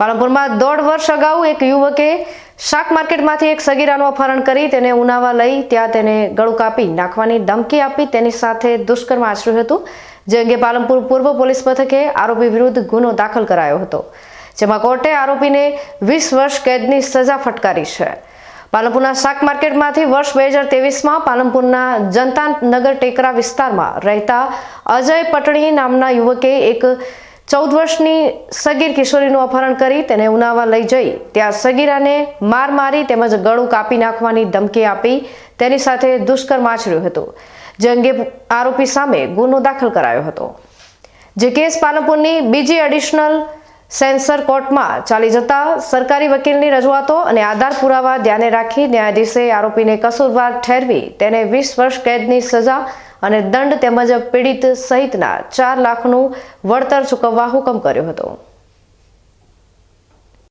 પાલનપુરમાં દોઢ વર્ષ અગાઉ એક યુવકે શાક માર્કેટમાંથી એક સગીરાનું અપહરણ કરી તેને ઉનાવા લઈ ત્યાં તેને ગળું કાપી નાખવાની ધમકી આપી તેની સાથે દુષ્કર્મ આચર્યું હતું. જે અંગે પાલનપુર પૂર્વ પોલીસ મથકે આરોપી વિરુદ્ધ ગુનો દાખલ કરાયો હતો. જેમાં કોર્ટે આરોપીને વીસ વર્ષ કેદની સજા ફટકારી છે. પાલનપુરના શાક માર્કેટમાંથી વર્ષ બે હજાર તેવીસમાં પાલનપુરના જનતા નગર ટેકરા વિસ્તારમાં રહેતા અજય પટણી નામના યુવકે એક ચૌદ વર્ષની સગીર કિશોરીનું અપહરણ કરી તેને ઉનાવા લઈ જઈ. ત્યાં સગીરાને માર મારી તેમજ ગળું કાપી નાખવાની ધમકી આપી તેની સાથે દુષ્કર્મ આચર્યું હતું, જે અંગે આરોપી સામે ગુનો દાખલ કરાયો હતો. જે કેસ પાલનપુરની બીજી એડિશનલ સેન્સર કોર્ટમાં ચાલી જતા સરકારી વકીલની રજૂઆતો અને આધાર પુરાવા ધ્યાને રાખી ન્યાયાધીશે આરોપીને કસૂરવાર ઠેરવી તેને વીસ વર્ષ કેદની સજા અને દંડ તેમજ પીડિત સહિતના ચાર લાખનું વળતર ચૂકવવા હુકમ કર્યો હતો.